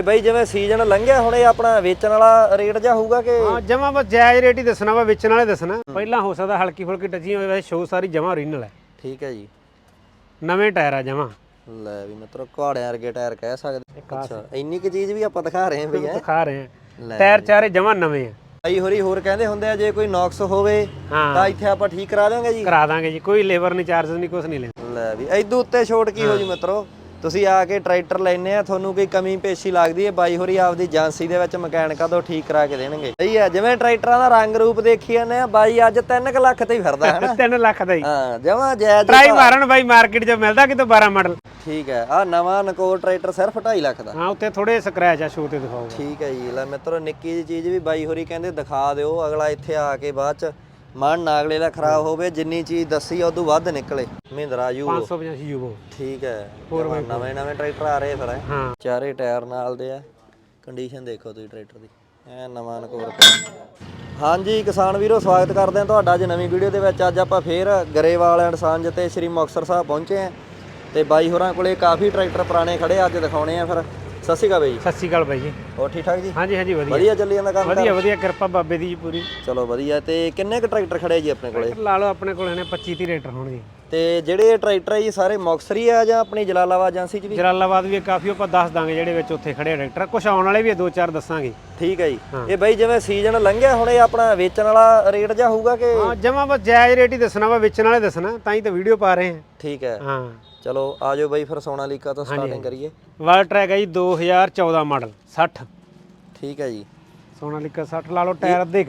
ਤੇ ਬਈ ਜਿਵੇਂ ਸੀਜ਼ਨ ਲੰਘਿਆ ਹੁਣ ਇਹ ਆਪਣਾ ਵੇਚਣ ਵਾਲਾ ਰੇਟ ਜਾਂ ਹੋਊਗਾ ਕਿ? ਹਾਂ ਜਮਾ ਬਸ ਜਾਇਜ਼ ਰੇਟ ਹੀ ਦੱਸਣਾ ਵਾ ਵੇਚਣ ਵਾਲੇ ਦੱਸਣਾ। ਪਹਿਲਾਂ ਹੋ ਸਕਦਾ ਹਲਕੀ ਫੁਲਕੀ ਟੱਚੀ ਹੋਵੇ ਵੈਸੇ ਸ਼ੋ ਸਾਰੀ ਜਮਾ ਓਰੀਜਨਲ ਹੈ। ਠੀਕ ਹੈ ਜੀ। ਨਵੇਂ ਟਾਇਰ ਆ ਜਮਾ। ਲੈ ਵੀ ਮਿੱਤਰੋ ਘਾੜਿਆਂ ਵਰਗੇ ਟਾਇਰ ਕਹਿ ਸਕਦੇ। ਅੱਛਾ ਇੰਨੀ ਕੁ ਚੀਜ਼ ਵੀ ਆਪਾਂ ਦਿਖਾ ਰਹੇ ਹਾਂ ਬਈ ਹੈਂ। ਦਿਖਾ ਰਹੇ ਆ ਟਾਇਰ ਚਾਰੇ ਜਮਾ ਨਵੇਂ ਆ। ਬਾਈ ਹੋਰੀ ਹੋਰ ਕਹਿੰਦੇ ਹੁੰਦੇ ਆ ਜੇ ਕੋਈ ਨੌਕਸ ਹੋਵੇ ਹਾਂ। ਤਾਂ ਇੱਥੇ ਆਪਾਂ ਠੀਕ ਕਰਾ ਦਾਂਗੇ ਜੀ। ਕਰਾ ਦਾਂਗੇ ਜੀ ਕੋਈ ਲੇਬਰ ਨਹੀਂ ਚਾਰजेस ਨਹੀਂ ਕੁਝ ਨਹੀਂ ਲੈਂਦੇ। ਲੈ ਵੀ ਇਦੋਂ ਉੱਤੇ ਛੋਟ ਕੀ ਹੋ ਜੀ ਮਿੱਤਰੋ? ਤੁਸੀਂ ਆ ਕੇ ਟਰੈਕਟਰ ਲੈਨੇ ਆ ਤੁਹਾਨੂੰ ਕੋਈ ਕਮੀ ਪੇਸ਼ੀ ਲੱਗਦੀ ਹੈ ਬਾਈ ਹੋਰੀ ਆਪਦੀ ਏਜੰਸੀ ਦੇ ਵਿੱਚ ਮਕੈਨਿਕਾਂ ਤੋਂ ਠੀਕ ਕਰਾ ਕੇ ਦੇਣਗੇ। ਸਹੀ ਹੈ ਜਿਵੇਂ ਟਰੈਕਟਰਾਂ ਦਾ ਰੰਗ ਰੂਪ ਦੇਖੀ ਜਾਂਦੇ ਆ ਬਾਈ ਅੱਜ 3 ਲੱਖ ਤੇ ਹੀ ਫਿਰਦਾ ਹੈ ਨਾ? 3 ਲੱਖ ਦਾ ਹੀ। ਹਾਂ ਜਮਾ ਜਾਇਜ਼ ਟਰਾਈ ਮਾਰਨ ਬਾਈ ਮਾਰਕੀਟ 'ਚ ਮਿਲਦਾ ਕਿਤੋਂ 12 ਮਾਡਲ। ਠੀਕ ਹੈ ਆ ਨਵਾਂ ਨਕੋਰ ਟਰੈਕਟਰ ਸਿਰਫ 2.5 ਲੱਖ ਦਾ। ਹਾਂ ਉੱਤੇ ਥੋੜੇ ਸਕ੍ਰੈਚ ਆ ਸ਼ੋ ਤੇ ਦਿਖਾਓ। ਠੀਕ ਹੈ ਜੀ ਲੈ ਮਿੱਤਰੋ ਨਿੱਕੀ ਜੀ ਚੀਜ਼ ਵੀ ਬਾਈ ਹੋਰੀ ਕਹਿੰਦੇ ਦਿਖਾ ਦਿਓ ਅਗਲਾ ਇੱਥੇ ਆ ਕੇ ਬਾਅਦ ਚ ਮਨ ਨਾ ਅਗਲੇ ਦਾ ਖਰਾਬ ਹੋਵੇ ਜਿੰਨੀ ਚੀਜ਼ ਦੱਸੀ ਉਦੋਂ ਵੱਧ ਨਿਕਲੇ। ਮਹਿੰਦਰਾ ਯੂ 585 ਯੂਵੋ ਠੀਕ ਹੈ। ਨਵੇਂ ਨਵੇਂ ਟਰੈਕਟਰ ਆ ਰਹੇ ਫਿਰ। ਹੈਂ। ਚਾਰੇ ਟਾਇਰ ਨਾਲ ਦੇ ਆ। ਕੰਡੀਸ਼ਨ ਦੇਖੋ ਤੁਸੀਂ ਟਰੈਕਟਰ ਦੀ। ਐ ਨਵਾਂ ਨਕੋਰ। ਹਾਂਜੀ ਕਿਸਾਨ ਵੀਰੋ ਸਵਾਗਤ ਕਰਦੇ ਹਾਂ ਤੁਹਾਡਾ ਅੱਜ ਨਵੀਂ ਵੀਡੀਓ ਦੇ ਵਿੱਚ। ਅੱਜ ਆਪਾਂ ਫੇਰ ਗਰੇਵਾਲ ਐਂਡ ਸਾਂਝ ਤੇ ਸ੍ਰੀ ਮੁਕਤਸਰ ਸਾਹਿਬ ਪਹੁੰਚੇ ਆ ਤੇ ਬਾਈ ਹੋਰਾਂ ਕੋਲੇ ਕਾਫੀ ਟਰੈਕਟਰ ਪੁਰਾਣੇ ਖੜੇ ਆ, ਅੱਜ ਦਿਖਾਉਣੇ ਆ ਫਿਰ। ਸਤਿ ਸ਼੍ਰੀ ਅਕਾਲ ਬਾਈ ਜੀ। ਸਤਿ ਸ਼੍ਰੀ ਅਕਾਲ ਬਾਈ ਜੀ। ਹੋਰ ਠੀਕ ਠਾਕ ਜੀ? ਹਾਂਜੀ ਹਾਂਜੀ ਵਧੀਆ। ਵਧੀਆ ਚੱਲੀ ਜਾਂਦਾ ਕੰਮ ਵਧੀਆ ਵਧੀਆ ਕਿਰਪਾ ਬਾਬੇ ਦੀ ਜੀ ਪੂਰੀ। ਚਲੋ ਵਧੀਆ ਤੇ ਕਿੰਨੇ ਕ ਟਰੈਕਟਰ ਖੜੇ ਜੀ ਆਪਣੇ ਕੋਲੇ? ਲਾ ਲਓ ਆਪਣੇ ਕੋਲ ਇਹਨੇ 25 30 ਰੇਟਰ ਹੋਣਗੇ। ਤੇ ਜਿਹੜੇ ਟਰੈਕਟਰ ਆ ਜੀ ਸਾਰੇ ਮੁਕਤਸਰੀ ਆ ਜਾਂ ਆਪਣੀ ਜਲਾਲਾਬਾਦ ਏਜੰਸੀ ਚ ਵੀ? ਜਲਾਲਾਬਾਦ ਵੀ ਕਾਫੀ ਆਪਾਂ ਦੱਸ ਦਾਂਗੇ ਜਿਹੜੇ ਵਿੱਚ ਉੱਥੇ ਖੜੇ ਟਰੈਕਟਰ। ਕੁਝ ਆਉਣ ਵਾਲੇ ਵੀ ਆ, ਦੋ ਚਾਰ ਦੱਸਾਂਗੇ। ਠੀਕ ਹੈ ਜੀ। ਇਹ ਬਾਈ ਜਿਵੇਂ ਸੀਜ਼ਨ ਲੰਘਿਆ ਹੁਣ ਇਹ ਆਪਣਾ ਵੇਚਣ ਵਾਲਾ ਰੇਟ ਜਾਂ ਹੋਊਗਾ ਕਿ ਹਾਂ ਜਮਾ ਬਸ ਜਾਇਜ਼ ਰੇਟ ਹੀ ਦੱਸਣਾ ਵਾ ਵੇਚਣ ਵਾਲੇ ਦੱਸਣਾ ਤਾਂ ਹੀ ਤਾਂ ਵੀਡੀਓ ਪਾ ਰਹੇ ਹਾਂ ਠੀਕ ਹੈ ਹਾਂ। ਚਲੋ ਆਜੋ ਬਾਈ ਫਿਰ ਸੋਨਾਲੀਕਾ ਤੋਂ ਸਟਾਰਟਿੰਗ ਕਰੀਏ। ਵਾਲ ਟਰੈਕ ਹੈ ਜੀ 2014 ਮਾਡਲ 60 ਠੀਕ ਹੈ ਜੀ। ਸੋਨਾਲੀਕਾ 60 ਲਾ ਲਓ ਟਾਇਰ ਅੱਧੇ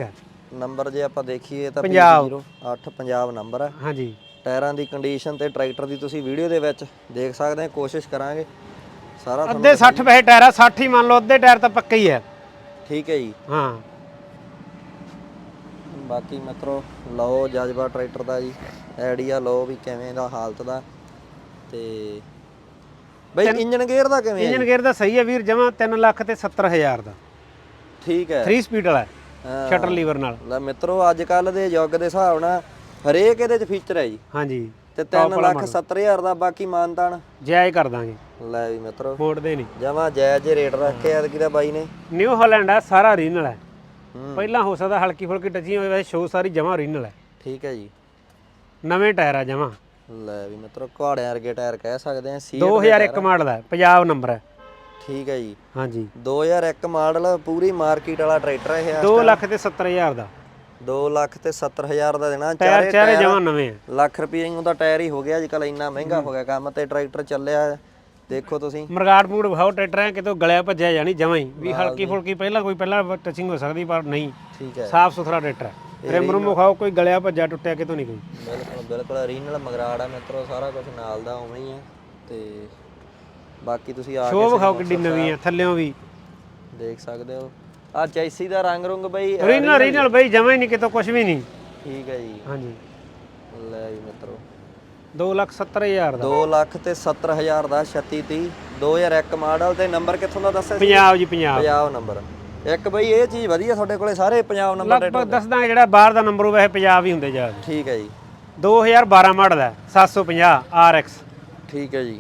ਨੰਬਰ ਜੇ ਆਪਾਂ ਦੇਖੀਏ ਤਾਂ ਪੰਜਾਬ। 08 ਪੰਜਾਬ ਨੰਬਰ ਹੈ। ਹਾਂਜੀ। ਟਾਇਰਾਂ ਦੀ ਕੰਡੀਸ਼ਨ ਤੇ ਟਰੈਕਟਰ ਦੀ ਤੁਸੀਂ ਵੀਡੀਓ ਦੇ ਵਿੱਚ ਦੇਖ ਸਕਦੇ ਹੋ ਕੋਸ਼ਿਸ਼ ਕਰਾਂਗੇ। ਸਾਰਾ ਅੱਧੇ 60 ਪੈਸੇ ਟਾਇਰ ਆ 60 ਹੀ ਮੰਨ ਲਓ ਅੱਧੇ ਟਾਇਰ ਤਾਂ ਪੱਕਾ ਹੀ ਹੈ। ਠੀਕ ਹੈ ਜੀ। ਹਾਂ। ਬਾਕੀ ਮਿੱਤਰੋ ਲਓ ਜਜ਼ਬਾ ਟਰੈਕਟਰ ਦਾ ਜੀ। ਆਈਡੀਆ ਲਓ ਵੀ ਕਿਵੇਂ ਦਾ ਹਾਲਤ ਦਾ। ਤੇ ਬਈ ਇੰਜਨ ਗੇਅਰ ਦਾ ਕਿਵੇਂ ਹੈ ਇੰਜਨ ਗੇਅਰ ਦਾ ਸਹੀ ਹੈ ਵੀਰ ਜਮਾ 3 ਲੱਖ ਤੇ 70000 ਦਾ। ਠੀਕ ਹੈ। 3 ਸਪੀਡ ਵਾਲਾ ਹੈ। ਸ਼ਟਰ ਲੀਵਰ ਨਾਲ। ਲੈ ਮਿੱਤਰੋ ਅੱਜ ਕੱਲ ਦੇ ਯੁੱਗ ਦੇ ਹਿਸਾਬ ਨਾਲ ਹਰੇਕ ਇਹਦੇ ਚ ਫੀਚਰ ਹੈ ਜੀ। ਹਾਂਜੀ। ਤੇ 3 ਲੱਖ 70000 ਦਾ ਬਾਕੀ ਮਾਨਤਾਨ। ਜਾਇਜ਼ ਕਰ ਦਾਂਗੇ। ਲੈ ਵੀ ਮਿੱਤਰੋ। ਮੋੜਦੇ ਨਹੀਂ। ਜਮਾ ਜਾਇਜ਼ ਜਿਹੇ ਰੇਟ ਰੱਖੇ ਐਤਕੀ ਦਾ ਬਾਈ ਨੇ? ਨਿਊ ਹਾਲੈਂਡ ਆ ਸਾਰਾ ਓਰੀਜਨਲ ਹੈ। ਹੂੰ। ਪਹਿਲਾਂ ਹੋ ਸਕਦਾ ਹਲਕੀ ਫੁਲਕੀ ਟੱਚੀ ਹੋਵੇ ਵੈਸੇ ਸ਼ੋ ਸਾਰੀ ਜਮਾ ਓਰੀਜਨਲ ਹੈ। ਠੀਕ ਹੈ ਜੀ। ਨਵੇਂ ਟਾਇਰ ਆ ਜਮਾ। ਲੈ ਵੀ ਮਿੱਤਰੋ ਘਾੜਿਆਂ ਵਰਗੇ ਟਾਇਰ ਕਹਿ ਸਕਦੇ ਆ ਸੀ 2001 ਮਾਡਲ ਹੈ ਪੰਜਾਬ ਨੰਬਰ ਹੈ। ਠੀਕ ਹੈ ਜੀ। ਹਾਂਜੀ। 2001 ਮਾਡਲ ਪੂਰੀ ਮਾਰਕੀਟ ਵਾਲਾ ਟਰੈਕਟਰ ਇਹ 2 ਲੱਖ ਤੇ 70000 ਦਾ। 2 ਲੱਖ ਤੇ 70000 ਦਾ ਦੇਣਾ। ਚਾਰੇ ਚਾਰੇ ਜਮਾ ਨਵੇਂ ਆ। ਲੱਖ ਰੁਪਏ ਨੂੰ ਤਾਂ ਟਾਇਰ ਹੀ ਹੋ ਗਿਆ ਅੱਜ ਕੱਲ ਇੰਨਾ ਮਹਿੰਗਾ ਹੋ। ਗਿਆ ਕੰਮ ਤੇ ਟਰੈਕਟਰ ਚੱਲਿਆ। ਹੈ। ਦੇਖੋ ਤੁਸੀਂ। ਮਰਗਾਟ ਮੂਡ ਵਿਖਾਓ ਟਰੈਕਟਰ ਐ ਕਿਤੋਂ ਗਲਿਆ ਭੱਜਿਆ ਜਾਣੀ ਜਮਾਂ ਹੀ। ਵੀ ਹਲਕੀ ਫੁਲਕੀ ਪਹਿਲਾਂ ਕੋਈ ਪਹਿਲਾਂ ਟੱਚਿੰਗ ਹੋ ਸਕਦੀ ਪਰ ਨਹੀਂ। ਠੀਕ ਹੈ। ਸਾਫ਼ ਸੁਥਰਾ ਟਰੈਕਟਰ ਹੈ। ਰਿਮ ਰੂਮ ਵਿਖਾਓ ਕੋਈ ਗਲਿਆ ਭੱਜਿਆ ਟੁੱਟਿਆ ਕਿਤੋਂ ਨਹੀਂ ਕੋਈ? ਬਿਲਕੁਲ ਬਿਲਕੁਲ ਓਰੀਜਨਲ ਮਗਰਾੜ ਆ ਮਿੱਤਰੋ ਸਾਰਾ ਕੁਝ ਨਾਲ ਦਾ ਉਵੇਂ ਹੀ ਆ। ਤੇ ਬਾਕੀ ਤੁਸੀਂ ਆ ਕੇ ਵਿਖਾਓ ਕਿੱਡੀ ਨਵੀਂ ਆ। ਥੱਲਿਓਂ ਵੀ। ਦੇਖ ਸਕਦੇ ਹੋ। ਆ ਚੈਸੀ ਦਾ ਰੰਗ ਰੁੰਗ ਬਈ ਓਰੀਜਨਲ ਓਰੀਜਨਲ ਬਈ ਜਮਾਂ ਹੀ ਨਹੀਂ ਕਿਤੋਂ ਕੁਝ ਵੀ ਨਹੀਂ। ਠੀਕ ਹੈ ਜੀ। ਹਾਂਜੀ। ਲੈ ਜੀ ਮਿੱਤਰੋ। 270000 ਦਾ। 2 ਲੱਖ ਤੇ 70000 ਦਾ 3630 2001 ਮਾਡਲ ਤੇ ਨੰਬਰ ਕਿੱਥੋਂ ਦਾ ਦੱਸਿਆ ਪੰਜਾਬ ਜੀ ਪੰਜਾਬ। ਪੰਜਾਬ ਨੰਬਰ। ਇੱਕ ਬਈ ਇਹ ਚੀਜ਼ ਵਧੀਆ ਤੁਹਾਡੇ ਕੋਲੇ ਸਾਰੇ ਪੰਜਾਬ ਨੰਬਰ ਲਗਭਗ ਦੱਸਦਾ ਜਿਹੜਾ ਬਾਹਰ ਦਾ ਨੰਬਰ ਉਹ ਵੈਸੇ ਪੰਜਾਬ ਹੀ ਹੁੰਦੇ ਜ਼ਿਆਦਾ ਠੀਕ ਹੈ ਜੀ। 2012 ਮਾਡਲ ਹੈ 750 RX ਠੀਕ ਹੈ ਜੀ।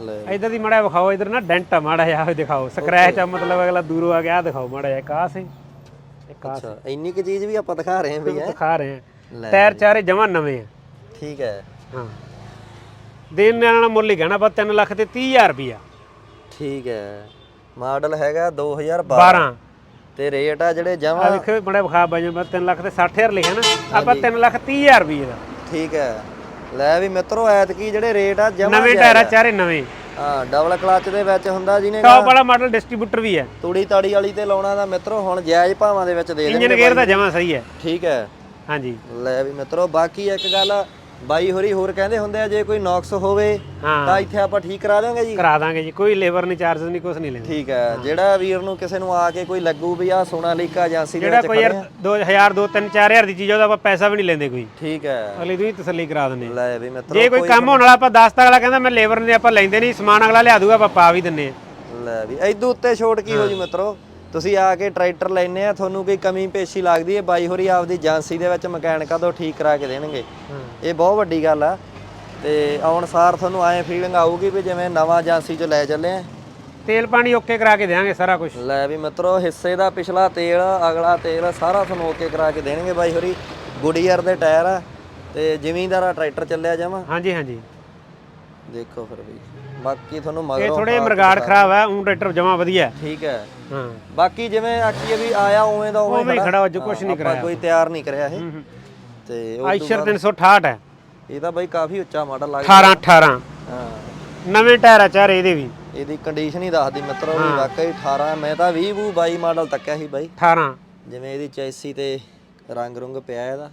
ਲੈ। ਇਧਰ ਦੀ ਮੜਾ ਵਿਖਾਓ ਇਧਰ ਨਾ ਡੈਂਟ ਆ ਮਾੜਾ ਜਿਹਾ ਦਿਖਾਓ। ਸਕ੍ਰੈਚ ਆ ਮਤਲਬ ਅਗਲਾ ਦੂਰੋਂ ਆ ਗਿਆ ਦਿਖਾਓ ਮਾੜਾ ਜਿਹਾ ਕਾਸ ਹੈ ਅੱਛਾ ਇੰਨੀ ਕੁ ਚੀਜ਼ ਵੀ ਆਪਾਂ ਦਿਖਾ ਰਹੇ ਹਾਂ ਬਈ ਹੈਂ? ਦਿਖਾ ਰਹੇ ਲੈ। ਟਾਇਰ ਚਾਰੇ ਜਮਾ ਨਵੇਂ ਆ। ਠੀਕ ਹੈ। ਹਾਂ। ਦੇਣ ਨਾਲ ਮੁੱਲ ਹੀ ਕਹਿਣਾ ਬਸ 3 ਲੱਖ ਤੇ 30000 ਰੁਪਿਆ ਠੀਕ ਹੈ। ਮਾਡਲ ਹੈਗਾ 2012 12 ਤੇ ਰੇਟ ਆ ਜਿਹੜੇ ਆ ਜਮਾ ਵੇਖੋ ਬੜਾ ਵਿਖਾ ਬਾਜਾ ਬਸ 3 ਲੱਖ ਤੇ 60000 ਲਿਖਿਆ ਨਾ। ਆਪਾਂ 3 ਲੱਖ 30000 ਰੁਪਏ ਦਾ। ਠੀਕ ਹੈ। ਲੈ ਵੀ ਮਿੱਤਰੋ ਐਤਕੀ ਜਿਹੜੇ ਰੇਟ ਆ ਜਮਾ ਨਵੇਂ ਟਾਇਰ ਆ। ਚਾਰੇ ਨਵੇਂ। ਹਾਂ ਡਬਲ ਕਲਚ ਦੇ ਵਿੱਚ ਹੁੰਦਾ ਜਿਹਨੇ ਟੌਪ ਵਾਲਾ ਮਾਡਲ ਡਿਸਟ੍ਰੀਬਿਊਟਰ ਵੀ ਹੈ। ਤੂੜੀ ਤਾੜੀ ਵਾਲੀ ਤੇ ਲਾਉਣਾ ਦਾ ਮਿੱਤਰੋ ਹੁਣ ਜਾਇਜ਼ ਭਾਵਾਂ ਦੇ ਵਿੱਚ ਦੇ ਦੇਣਗੇ ਇੰਜਨ ਗੇਅਰ ਦਾ ਜਮਾ ਸਹੀ ਹੈ। ਠੀਕ ਹੈ। ਹਾਂਜੀ। ਲੈ ਵੀ ਮਿੱਤਰੋ ਬਾਕੀ ਇੱਕ ਗੱਲ ਬਾਈ ਹੋਰੀ ਹੋਰ ਕਹਿੰਦੇ ਹੁੰਦੇ ਆ ਜੇ ਕੋਈ ਨੌਕਸ ਹੋਵੇ ਹਾਂ। ਤਾਂ ਇੱਥੇ ਆਪਾਂ ਠੀਕ ਕਰਾ ਦਾਂਗੇ ਜੀ। ਕਰਾ ਦਾਂਗੇ ਜੀ ਕੋਈ ਲੇਬਰ ਨਹੀਂ ਚਾਰजेस ਨਹੀਂ ਕੁਝ ਨਹੀਂ ਲੈਂਦੇ। ਠੀਕ ਹੈ ਜਿਹੜਾ ਵੀਰ ਨੂੰ ਕਿਸੇ ਨੂੰ ਆ ਕੇ ਕੋਈ ਲੱਗੂ ਵੀ ਆ ਸੋਨਾਲੀਕਾ ਏਜੰਸੀ ਦੇ ਜਿਹੜਾ ਵਿੱਚ ਕੋਈ ਯਾਰ 2000 2 3 4000 ਦੀ ਚੀਜ਼ ਆ, ਉਹਦਾ ਆਪਾਂ ਪੈਸਾ ਵੀ ਨਹੀਂ ਲੈਂਦੇ ਕੋਈ। ਠੀਕ ਹੈ। ਅਗਲੀ ਦੀ ਤਸੱਲੀ ਕਰਾ ਦਿੰਦੇ ਆ। ਲੈ ਵੀ ਮਿੱਤਰੋ ਜੇ ਕੋਈ ਕੰਮ ਹੋਣ ਵਾਲਾ ਆਪਾਂ 10 ਤੱਕ ਅਗਲਾ ਕਹਿੰਦਾ ਮੈਂ ਲੇਬਰ ਨੇ ਆਪਾਂ ਲੈਂਦੇ ਨਹੀਂ ਸਮਾਨ ਅਗਲਾ ਲਿਆ ਦੂਗਾ ਆਪਾਂ ਪਾ ਵੀ ਦਿੰਨੇ ਆ। ਲੈ ਵੀ ਇਦੋਂ ਉੱਤੇ ਛੋਟ ਕੀ ਹੋ। ਜੀ ਮਿੱਤਰੋ? ਤੁਸੀਂ ਆ ਕੇ ਟਰੈਕਟਰ ਲੈਨੇ ਆ ਤੁਹਾਨੂੰ ਕੋਈ ਕਮੀ ਪੇਸ਼ੀ ਲੱਗਦੀ ਹੈ ਬਾਈ ਹੋਰੀ ਆਪਦੀ ਏਜੰਸੀ ਦੇ ਵਿੱਚ ਮਕੈਨਿਕਾਂ ਤੋਂ ਠੀਕ ਕਰਾ ਕੇ ਦੇਣਗੇ। ਇਹ ਬਹੁਤ ਵੱਡੀ ਗੱਲ ਆ। ਤੇ ਆਉਣ ਸਾਰ ਤੁਹਾਨੂੰ ਐ ਫੀਲਿੰਗ ਆਊਗੀ ਵੀ ਜਿਵੇਂ ਨਵਾਂ ਏਜੰਸੀ ਚੋਂ ਲੈ ਚੱਲੇ ਆ। ਤੇਲ ਪਾਣੀ ਓਕੇ ਕਰਾ ਕੇ ਦੇਵਾਂਗੇ ਸਾਰਾ ਕੁਝ ਲੈ ਵੀ ਮਿੱਤਰੋ ਹਿੱਸੇ ਦਾ ਪਿਛਲਾ ਤੇਲ ਅਗਲਾ ਤੇਲ ਸਾਰਾ ਤੁਹਾਨੂੰ ਓਕੇ ਕਰਾ ਕੇ ਦੇਣਗੇ ਬਾਈ ਹੋਰੀ। ਗੁਡੀਅਰ ਦੇ ਟਾਇਰ ਆ ਤੇ ਜ਼ਿਮੀਂਦਾਰਾ ਟਰੈਕਟਰ ਚੱਲਿਆ ਜਾਵਾਂ। ਹਾਂਜੀ ਹਾਂਜੀ। ਦੇਖੋ ਫਿਰ ਵੀ। ਬਾਕੀ ਤੁਹਾਨੂੰ ਇਹ ਮਗਰੋਂ ਥੋੜੇ ਮਰਗਾੜ ਖਰਾਬ ਹੈ ਊਂ ਟਰੈਕਟਰ ਜਮਾ ਵਧੀਆ। ਠੀਕ ਹੈ। ਹਾਂ। ਬਾਕੀ ਜਿਵੇਂ ਆਖੀਏ ਵੀ ਆਇਆ ਉਵੇਂ ਦਾ ਉਵੇਂ ਉਵੇਂ ਹੀ ਖੜਾ ਅੱਜ ਕੁਝ ਨਹੀਂ ਆਪਾਂ ਕਰਾਇਆ। ਕੋਈ ਤਿਆਰ ਨਹੀਂ ਕਰਿਆ ਇਹ। ਤੇ ਉਹ ਆਈਸ਼ਰ 368 ਹੈ। ਇਹ ਤਾਂ ਬਾਈ ਕਾਫੀ ਉੱਚਾ ਮਾਡਲ ਲੱਗਦਾ 18 18 ਹਾਂ। ਨਵੇਂ ਟਾਇਰ ਆ ਚਾਰੇ ਇਹਦੇ ਵੀ। ਇਹਦੀ ਕੰਡੀਸ਼ਨ ਹੀ ਦੱਸਦੀ ਮਿੱਤਰੋ ਵੀ ਵਾਕਈ 18 ਮੈਂ ਤਾਂ 20 ਬੂ 22 ਮਾਡਲ ਤੱਕਿਆ ਸੀ ਬਾਈ। 18 ਜਿਵੇਂ ਇਹਦੀ ਚੈਸੀ ਤੇ ਰੰਗ ਰੁੰਗ ਪਿਆ ਇਹਦਾ।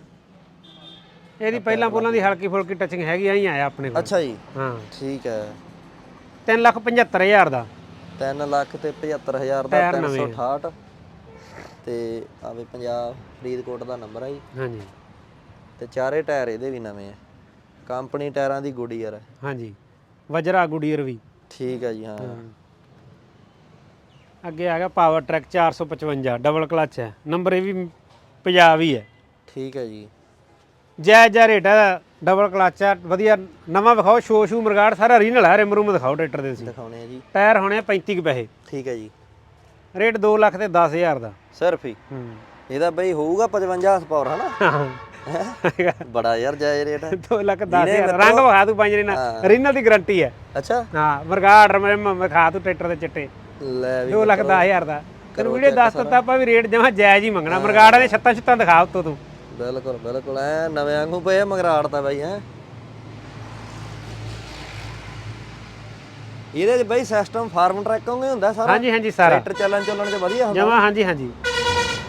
ਇਹਦੀ ਪਹਿਲਾਂ ਪੁੱਲਾਂ ਦੀ ਹਲਕੀ ਫੁਲਕੀ ਟੱਚਿੰਗ ਹੈਗੀ ਆਈ ਆਇਆ ਆਪਣੇ ਕੋਲ। ਅੱਛਾ ਜੀ। ਹਾਂ। ਠੀਕ ਹੈ। 3 ਲੱਖ 75000 ਦਾ। 3 ਲੱਖ ਤੇ 75000 ਦਾ 368 ਤੇ ਆਵੇ ਪੰਜਾਬ ਫਰੀਦਕੋਟ ਦਾ ਨੰਬਰ ਆ ਜੀ। ਹਾਂਜੀ। ਤੇ ਚਾਰੇ ਟਾਇਰ ਇਹਦੇ ਵੀ ਨਵੇਂ ਆ। ਕੰਪਨੀ ਟਾਇਰਾਂ ਦੀ ਗੁਡੀਅਰ ਹੈ ਹਾਂਜੀ। ਵਜਰਾ ਗੁਡੀਅਰ ਵੀ। ਠੀਕ ਹੈ ਜੀ ਹਾਂ। ਅੱਗੇ ਆ ਗਿਆ ਪਾਵਰ ਟਰੈਕ 455 ਡਬਲ ਕਲਚ ਹੈ। ਨੰਬਰ ਇਹ ਵੀ ਪੰਜਾਬ ਹੀ ਹੈ। ਠੀਕ ਹੈ ਜੀ। ਜਾਇਜ਼ ਜਿਹਾ ਰੇਟ ਹੈ ਡਬਲ ਕਲਚ ਹੈ ਵਧੀਆ ਨਵਾਂ ਵਿਖਾਓ ਸ਼ੋ ਸ਼ੂ ਮਰਗਾੜ ਸਾਰਾ ਰੀਨਲ ਹੈ ਰਿਮ ਰੂਮ ਦਿਖਾਓ ਟਰੈਕਟਰ ਦੇ ਦਿਖਾਉਣੇ ਆ ਜੀ। ਟਾਇਰ ਹੋਣੇ ਆ 35 ਕੁ ਪੈਸੇ। ਠੀਕ ਹੈ ਜੀ। ਰੇਟ 2 ਲੱਖ ਤੇ 10000 ਦਾ। ਸਿਰਫ ਹੀ ਹੂੰ। ਇਹਦਾ ਬਈ ਹੋਊਗਾ 55 ਹਸਪਾਵਰ ਹਨਾ? ਬੜਾ ਯਾਰ ਜਾਇਜ਼ ਰੇਟ ਹੈ 2 ਲੱਖ 10000 ਰੰਗ ਵਿਖਾ ਤੂੰ ਪੰਜ ਰੀਨਲ ਰੀਨਲ ਦੀ ਗਾਰੰਟੀ ਹੈ ਅੱਛਾ। ਹਾਂ ਮਰਗਾੜ ਰਿਮ ਵਿਖਾ ਤੂੰ ਟਰੈਕਟਰ ਦੇ ਚਿੱਟੇ। ਲੈ ਵੀ 2 ਲੱਖ 10000 ਦਾ। ਤੈਨੂੰ ਵੀਡੀਓ ਦੱਸ ਦਿੱਤਾ ਆਪਾਂ ਵੀ ਰੇਟ ਜਮਾ ਜਾਇਜ਼ ਹੀ ਮੰਗਣਾ। ਮਰਗਾੜਾਂ ਦੇ ਛੱਤਾਂ ਛੱਤਾਂ ਦਿਖਾ ਉੱਤੋਂ ਤੂੰ। ਬਿਲਕੁਲ ਬਿਲਕੁਲ। ਐ ਨਵੇਂ ਵਾਂਗੂ ਪਏ ਮਗਰਾੜ ਤਾਂ ਬਾਈ ਹੈ। ਇਹਦੇ ਚ ਬਈ ਸਿਸਟਮ ਫਾਰਮ ਟਰੈਕਿੰਗ ਹੀ ਹੁੰਦਾ ਸਾਰਾ। ਹਾਂਜੀ ਹਾਂਜੀ ਸਾਰਾ। ਟਰੈਕਟਰ ਚੱਲਣ ਚੱਲਣ ਚ ਵਧੀਆ ਹੁੰਦਾ। ਜਮਾ ਹਾਂਜੀ ਹਾਂਜੀ।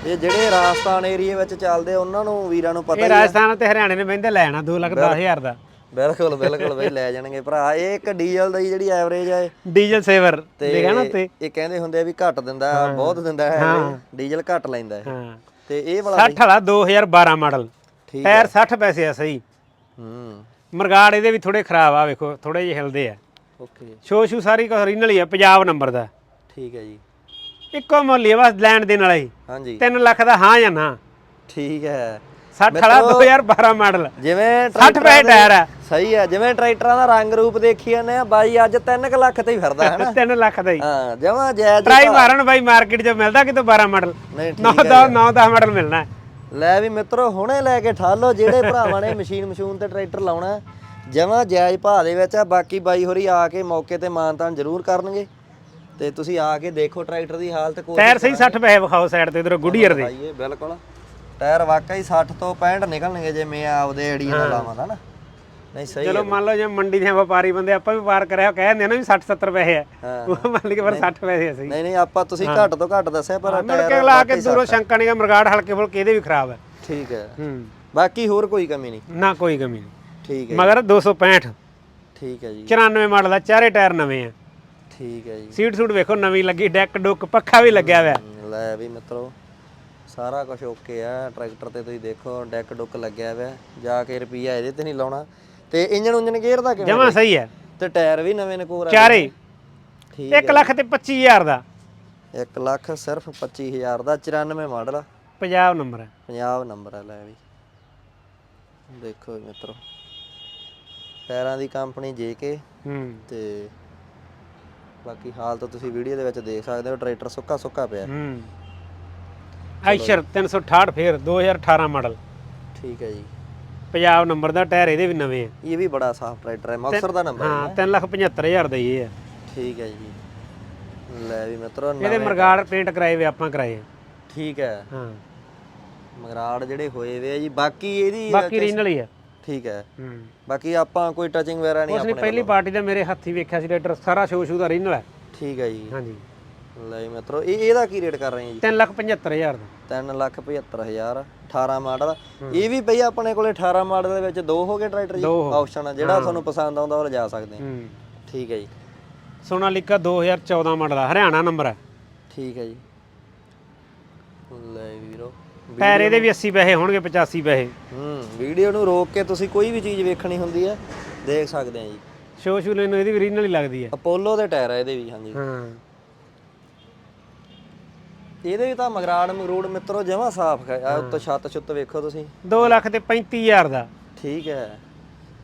ਇਹ ਜਿਹੜੇ ਰਾਜਸਥਾਨ ਏਰੀਆ ਵਿੱਚ ਚੱਲਦੇ ਉਹਨਾਂ ਨੂੰ ਵੀਰਾਂ ਨੂੰ ਪਤਾ ਇਹ ਰਾਜਸਥਾਨ ਤੇ ਹਰਿਆਣੇ ਨੇ ਬਹਿੰਦੇ ਲੈਣਾ 2 ਲੱਖ 10000 ਦਾ। ਬਿਲਕੁਲ ਬਿਲਕੁਲ ਬਈ ਲੈ ਜਾਣਗੇ ਭਰਾ। ਇਹ ਇੱਕ ਡੀਜ਼ਲ ਦੀ ਜਿਹੜੀ ਐਵਰੇਜ ਇਹ। ਡੀਜ਼ਲ ਸੇਵਰ ਤੇ ਲਿਖਿਆ ਨਾ ਉੱਤੇ? ਇਹ ਕਹਿੰਦੇ ਹੁੰਦੇ ਆ ਵੀ ਘੱਟ ਦਿੰਦਾ ਬਹੁਤ ਦਿੰਦਾ ਹੈ ਡੀਜ਼ਲ ਘੱਟ ਲੈਂਦਾ ਹੈ। ਹਾਂ। ਤੇ ਇਹ ਵਾਲਾ 60 ਵਾਲਾ 2012 ਮਾਡਲ। ਠੀਕ ਟਾਇਰ 60 ਪੈਸੇ ਆ ਸਹੀ। ਹੂੰ। ਮਰਗਾੜ ਇਹਦੇ ਵੀ ਥੋੜੇ ਖਰਾਬ ਆ ਵੇਖੋ ਥੋੜੇ ਜਿਹੇ ਹਿਲਦੇ ਆ। ਓਕੇ। ਸ਼ੋ ਸ਼ੂ ਸਾਰੀ ਕੁਝ ਓਰੀਜਨਲ ਹੀ ਆ ਪੰਜਾਬ ਨੰਬਰ ਦਾ। ਠੀਕ ਹੈ ਜੀ। ਇੱਕੋ ਮੁੱਲ ਹੀ ਆ ਬਸ ਲੈਣ ਦੇਣ ਵਾਲਾ ਹੀ। ਹਾਂਜੀ। 3 ਲੱਖ ਦਾ ਹਾਂ ਜਾਂ ਨਾ। ਠੀਕ ਹੈ। 60 ਵਾਲਾ 2012 ਮਾਡਲ। ਜਿਵੇਂ 60 ਪੈਸੇ ਟਾਇਰ ਆ। ਸਹੀ ਹੈ ਜਿਵੇਂ ਟਰੈਕਟਰਾਂ ਦਾ ਰੰਗ ਰੂਪ ਦੇਖੀ ਜਾਂਦੇ ਆ ਬਾਈ ਅੱਜ 3 ਲੱਖ ਤੇ ਹੀ ਫਿਰਦਾ ਹੈ ਨਾ? 3 ਲੱਖ ਦਾ ਹੀ। ਹਾਂ ਜਮਾ ਜਾਇਜ਼ ਟਰਾਈ ਮਾਰਨ ਬਾਈ ਮਾਰਕੀਟ 'ਚ ਮਿਲਦਾ ਕਿਤੋਂ 12 ਮਾਡਲ? ਨਹੀਂ 9 ਠੀਕ 10 9 10 ਮਾਡਲ ਮਿਲਣਾ। ਲੈ ਵੀ ਮਿੱਤਰੋ ਹੁਣੇ ਲੈ ਕੇ ਠਾਲੋ ਜਿਹੜੇ ਭਰਾਵਾਂ ਨੇ ਮਸ਼ੀਨ ਮਸ਼ੂਨ ਤੇ ਟਰੈਕਟਰ ਲਾਉਣਾ ਜਮਾ ਜਾਇਜ਼ ਭਾਅ ਦੇ ਵਿੱਚ ਆ। ਬਾਕੀ ਬਾਈ ਹੋਰੀ ਆ ਕੇ ਮੌਕੇ ਤੇ ਮਾਨਤਾਨ ਜ਼ਰੂਰ ਕਰਨਗੇ। ਤੇ ਤੁਸੀਂ ਆ ਕੇ ਦੇਖੋ ਟਰੈਕਟਰ ਦੀ ਹਾਲਤ ਕੋਈ ਟਾਇਰ ਸਹੀ 60 ਪੈਸੇ ਵਿਖਾਓ ਸਾਈਡ ਤੇ ਇਧਰ ਗੁਡੀਅਰ ਦੇ। ਬਿਲਕੁਲ। ਟਾਇਰ ਵਾਕਈ 60 ਤੋਂ 65 ਨਿਕਲਣਗੇ ਜੇ ਮੈਂ ਆਪਦੇ ਏੜੀ ਨਾਲ ਲਾਵਾਂ ਤਾਂ ਨਾ। ਨਹੀਂ ਸਹੀ ਚਲੋ ਮੰਨ ਲਓ ਜੇ ਮੰਡੀ ਦੇ ਵਪਾਰੀ ਬੰਦੇ ਆਪਾਂ ਵੀ ਵਪਾਰ ਕਰਿਆ ਕਹਿ ਦਿੰਦੇ ਨਾ ਵੀ 60 70 ਪੈਸੇ ਆ। ਉਹ ਮੰਨ ਲਈ ਪਰ 60 ਪੈਸੇ ਆ ਸਹੀ। ਨਹੀਂ ਨਹੀਂ ਆਪਾਂ ਤੁਸੀਂ ਘੱਟ ਤੋਂ ਘੱਟ ਦੱਸਿਆ ਪਰ ਮੁੜ ਕੇ ਲਾ ਕੇ ਦੂਰੋਂ ਸ਼ੰਕਾ ਨਹੀਂ ਮਰਗਾੜ ਹਲਕੇ ਫੁਲਕੇ ਇਹਦੇ ਵੀ ਖਰਾਬ ਹੈ ਠੀਕ ਹੈ। ਹੂੰ। ਬਾਕੀ ਹੋਰ ਕੋਈ ਕਮੀ ਨਹੀਂ। ਨਾ ਕੋਈ ਕਮੀ ਨਹੀਂ। ਠੀਕ ਹੈ ਮਗਰ 265 ਠੀਕ ਹੈ ਜੀ। 94 ਮਾਡਲ ਆ ਚਾਰੇ ਟਾਇਰ ਨਵੇਂ ਆ। ਠੀਕ ਹੈ ਜੀ। ਸੀਟ ਸੂਟ ਵੇਖੋ ਨਵੀਂ ਲੱਗੀ ਡੈਕ ਡੁੱਕ ਪੱਖਾ ਵੀ ਲੱਗਿਆ ਹੋਇਆ। ਲੈ ਵੀ ਮਿੱਤਰੋ। ਸਾਰਾ ਕੁਝ ਓਕੇ ਆ ਟਰੈਕਟਰ ਤੇ ਤੁਸੀਂ ਦੇਖੋ ਡੈਕ ਡੁੱਕ ਲੱਗਿਆ ਹੋਇਆ ਜਾ ਕੇ ਰੁਪਈਆ ਇਹਦੇ ਤੇ ਨਹੀਂ ਲਾਉਣਾ। ਤੇ ਇੰਜਨ ਉਂਜਨ ਗੇਅਰ ਦਾ ਕਿਵੇਂ ਜਮਾ ਸਹੀ ਹੈ। ਤੇ ਟਾਇਰ ਵੀ ਨਵੇਂ ਨਕੋਰ ਆ ਚਾਰੇ। ਠੀਕ 1 ਲੱਖ ਤੇ 25000 ਦਾ। 1 ਲੱਖ ਸਿਰਫ 25000 ਦਾ 94 ਮਾਡਲ ਆ। ਪੰਜਾਬ ਨੰਬਰ ਹੈ। ਪੰਜਾਬ ਨੰਬਰ ਆ ਲੈ ਵੀ। ਦੇਖੋ ਮਿੱਤਰੋ। ਟਾਇਰਾਂ ਦੀ ਕੰਪਨੀ ਕੇ ਹੂੰ। ਤੇ ਬਾਕੀ ਹਾਲ ਤਾਂ ਤੁਸੀਂ ਵੀਡੀਓ ਦੇ ਵਿੱਚ ਦੇਖ ਸਕਦੇ ਹੋ ਟਰੈਕਟਰ ਸੁੱਕਾ ਸੁੱਕਾ ਪਿਆ। ਹੂੰ। ਆਈਸ਼ਰ 368 ਫੇਰ 2018 ਮਾਡਲ। ਠੀਕ ਹੈ ਜੀ। ਪੰਜਾਬ ਨੰਬਰ ਦਾ ਟਾਇਰ ਇਹਦੇ ਵੀ ਨਵੇਂ ਆ। ਇਹ ਵੀ ਬੜਾ ਸਾਫ਼ ਟਰੈਕਟਰ ਹੈ ਮੁਕਤਸਰ ਦਾ ਨੰਬਰ ਹਾਂ 375000 ਦਾ ਹੀ ਇਹ ਆ। ਠੀਕ ਹੈ ਜੀ। ਲੈ ਵੀ ਮਿੱਤਰੋ ਇਹਦੇ ਮਰਗਾੜ ਪੇਂਟ ਕਰਾਏ ਵੇ ਆਪਾਂ ਕਰਾਏ ਠੀਕ ਹੈ। ਹਾਂ। ਮਗਰਾੜ ਜਿਹੜੇ ਹੋਏ ਵੇ ਆ ਜੀ ਬਾਕੀ ਇਹਦੀ ਬਾਕੀ ਰੀਨਲ ਹੀ ਆ। ਠੀਕ ਹੈ। ਹੂੰ। ਬਾਕੀ ਆਪਾਂ ਕੋਈ ਟਚਿੰਗ ਵਗੈਰਾ ਨਹੀਂ ਉਸ ਨੇ ਆਪਣੇ ਪਹਿਲੀ ਪਾਰਟੀ ਦਾ ਮੇਰੇ ਹੱਥੀ ਵੇਖਿਆ ਸੀ ਟਰੈਕਟਰ ਸਾਰਾ ਸ਼ੋ ਸ਼ੂ ਦਾ ਰੀਨਲ ਹੈ। ਠੀਕ ਹੈ ਜੀ। ਹਾਂਜੀ। ਲੈ ਮਿੱਤਰੋ ਇਹ ਇਹਦਾ ਕੀ ਰੇਟ ਕਰ ਰਹੇ ਆ ਜੀ? 375000 ਦਾ। 3 ਲੱਖ 75000 18 ਮਾਡਲ। ਇਹ ਵੀ ਪਈ ਆਪਣੇ ਕੋਲੇ 18 ਮਾਡਲ ਦੇ ਵਿੱਚ ਦੋ ਹੋ ਗਏ ਟਰੈਕਟਰ ਜੀ। ਆਪਸ਼ਨ ਆ ਜਿਹੜਾ ਤੁਹਾਨੂੰ ਪਸੰਦ ਆਉਂਦਾ ਉਹ ਲਿਜਾ ਸਕਦੇ ਆ ਹੂੰ। ਠੀਕ ਹੈ ਜੀ। ਸੋਨਾਲੀਕਾ 2014 ਮਾਡਲ ਆ ਹਰਿਆਣਾ ਨੰਬਰ ਹੈ ਠੀਕ ਹੈ ਜੀ। ਲੈ ਵੀਰੋ ਟਾਇਰ ਇਹਦੇ ਵੀ 80 ਪੈਸੇ ਹੋਣਗੇ 85 ਪੈਸੇ। ਹੂੰ ਵੀਡੀਓ ਨੂੰ ਰੋਕ ਕੇ ਤੁਸੀਂ ਕੋਈ ਵੀ ਚੀਜ਼ ਵੇਖਣੀ ਹੁੰਦੀ ਹੈ ਦੇਖ ਸਕਦੇ ਆ ਜੀ। ਸ਼ੋ ਸ਼ੂ ਲੈਨੂੰ ਇਹਦੀ ਵੀ ਰੀਨਲ ਹੀ ਲੱਗਦੀ ਹੈ ਅਪੋਲੋ ਦੇ ਟਾਇਰ ਆ ਇਹਦੇ ਵੀ ਹਾਂਜੀ। ਹਾਂ। ਇਹਦੇ ਵੀ ਤਾਂ ਮਗਰਾੜ ਮਗਰੂੜ ਮਿੱਤਰੋ ਜਮਾ ਸਾਫ਼ ਹੈ। ਆ ਉੱਤੋਂ ਛੱਤ ਛੁੱਤ ਵੇਖੋ ਤੁਸੀਂ। 2 ਲੱਖ ਤੇ 35000 ਦਾ। ਠੀਕ ਹੈ।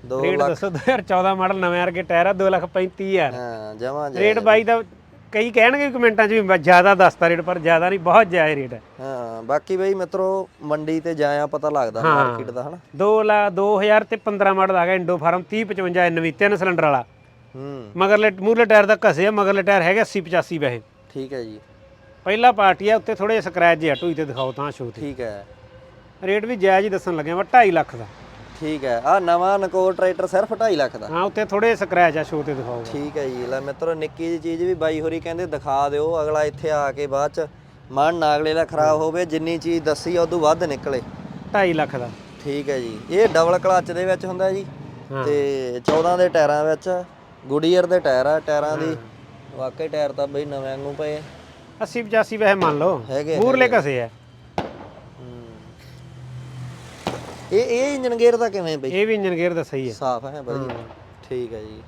ਦੋ ਰੇਟ ਦੱਸੋ 2014 ਮਾਡਲ ਨਵੇਂ ਵਰਗੇ ਟਾਇਰ ਆ 2 ਲੱਖ 35000 ਹਾਂ ਜਮਾ ਰੇਟ ਬਾਈ ਦਾ ਕਈ ਕਹਿਣਗੇ ਕਮੈਂਟਾਂ 'ਚ ਵੀ ਜ਼ਿਆਦਾ ਦੱਸਤਾ ਰੇਟ ਪਰ ਜ਼ਿਆਦਾ ਨਹੀਂ ਬਹੁਤ ਜਾਇਜ਼ ਰੇਟ ਹੈ। ਹਾਂ ਬਾਕੀ ਬਈ ਮਿੱਤਰੋ ਮੰਡੀ ਤੇ ਜਾਇਆ ਪਤਾ ਲੱਗਦਾ ਮਾਰਕੀਟ ਦਾ ਹਨਾ? 2 ਲਾ 2000 ਤੇ 15 ਮਾਡਲ ਆ ਗਿਆ ਇੰਡੋ ਫਾਰਮ 3055 NV ਤਿੰਨ ਸਿਲੰਡਰ ਵਾਲਾ। ਹੂੰ। ਮਗਰਲੇ ਮੂਰਲੇ ਟਾਇਰ ਦਾ ਘਸੇ ਮਗਰਲੇ ਟਾਇਰ ਹੈਗੇ 80 85 ਵੈਸੇ ਠੀਕ ਹੈ ਜੀ। ਪਹਿਲਾ ਪਾਰਟੀ ਆ ਉੱਤੇ ਥੋੜੇ ਸਕ੍ਰੈਚ ਜਿਹਾ ਢੂਈ ਤੇ ਦਿਖਾਓ ਤਾਂ ਸ਼ੋ ਤੇ। ਠੀਕ ਹੈ। ਰੇਟ ਵੀ ਜਾਇਜ਼ ਹੀ ਦੱਸਣ ਲੱਗਿਆ ਵਾ 2.5 ਲੱਖ ਦਾ। ਠੀਕ ਹੈ। ਆ ਨਵਾਂ ਨਕੋਰ ਟਰੈਕਟਰ ਸਿਰਫ 2.5 ਲੱਖ ਦਾ। ਹਾਂ ਉੱਤੇ ਥੋੜੇ ਸਕ੍ਰੈਚ ਆ ਸ਼ੋ ਤੇ ਦਿਖਾਓ। ਠੀਕ ਹੈ ਜੀ ਲੈ ਮਿੱਤਰੋ ਨਿੱਕੀ ਜੀ ਚੀਜ਼ ਵੀ ਬਾਈ ਹੋਰੀ ਕਹਿੰਦੇ ਦਿਖਾ ਦਿਓ ਅਗਲਾ ਇੱਥੇ ਆ ਕੇ ਬਾਅਦ ਚ ਮਨ ਨਾਗਲੇ ਦਾ ਖਰਾਬ ਹੋਵੇ ਜਿੰਨੀ ਚੀਜ਼ ਦੱਸੀ ਆ ਉਦੋਂ ਵੱਧ ਨਿਕਲੇ। 2.5 ਲੱਖ ਦਾ। ਠੀਕ ਹੈ ਜੀ ਇਹ ਡਬਲ ਕਲਚ ਦੇ ਵਿੱਚ ਹੁੰਦਾ ਜੀ। ਤੇ 14 ਦੇ ਟਾਇਰਾਂ ਵਿੱਚ ਗੁਡੀਅਰ ਦੇ ਟਾਇਰ ਆ ਟਾਇਰਾਂ ਦੀ ਵਾਕਈ ਟਾਇਰ ਤਾਂ ਬਈ ਨਵੇਂ ਵਾਂਗੂ ਪਏ। 80 85 ਵੈਸੇ ਮੰਨ ਲਓ। ਹੈਗੇ ਆ, ਮੂਰਲੇ ਘਸੇ ਆ। ਇਹ ਇਹ ਇੰਜਨ ਗੇਅਰ ਦਾ ਕਿਵੇਂ ਬਈ? ਇਹ ਵੀ ਇੰਜਨ ਗੇਅਰ ਦਾ ਸਹੀ ਹੈ ਸਾਫ਼ ਹੈ ਵਧੀਆ ਠੀਕ ਹੈ ਜੀ।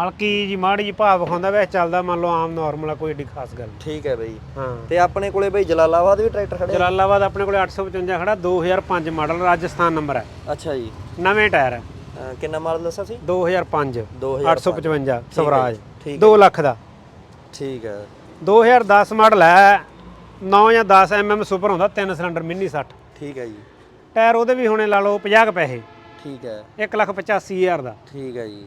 ਹਲਕੀ ਜੀ ਮਾੜੀ ਜੀ ਭਾਵ ਵਿਖਾਉਂਦਾ ਵੈਸੇ ਚੱਲਦਾ ਮੰਨ ਲਓ ਆਮ ਨਾਰਮਲ ਆ ਕੋਈ ਏਡੀ ਖਾਸ ਗੱਲ ਨਹੀਂ। ਠੀਕ ਹੈ ਬਈ। ਹਾਂ। ਤੇ ਆਪਣੇ ਕੋਲੇ ਬਈ ਜਲਾਲਾਬਾਦ ਵੀ ਟਰੈਕਟਰ ਖੜੇ ਆ? ਜਲਾਲਾਬਾਦ ਆਪਣੇ ਕੋਲੇ 855 ਖੜਾ 2005 ਮਾਡਲ ਰਾਜਸਥਾਨ ਨੰਬਰ ਹੈ। ਅੱਛਾ ਜੀ। ਨਵੇਂ ਟਾਇਰ ਹੈ। ਅਹ ਕਿੰਨਾ ਮਾਡਲ ਦੱਸਿਆ ਸੀ? 2005 2005 855 ਸਵਰਾਜ। ਠੀਕ 2 ਲੱਖ ਦਾ। ਠੀਕ ਹੈ। 2010 ਮਾਡਲ ਹੈ। 9 ਜਾਂ 10 ਐਮਐਮ ਸੁਪਰ ਹੁੰਦਾ ਤਿੰਨ ਸਿਲੰਡਰ ਮਿੰਨੀ 60 ਠੀਕ ਹੈ ਜੀ। ਟਾਇਰ ਉਹਦੇ ਵੀ ਹੁਣੇ ਲਾ ਲਓ 50 ਕੁ ਪੈਸੇ। ਠੀਕ ਹੈ। 1 ਲੱਖ 85 ਹਜ਼ਾਰ ਦਾ। ਠੀਕ ਹੈ ਜੀ।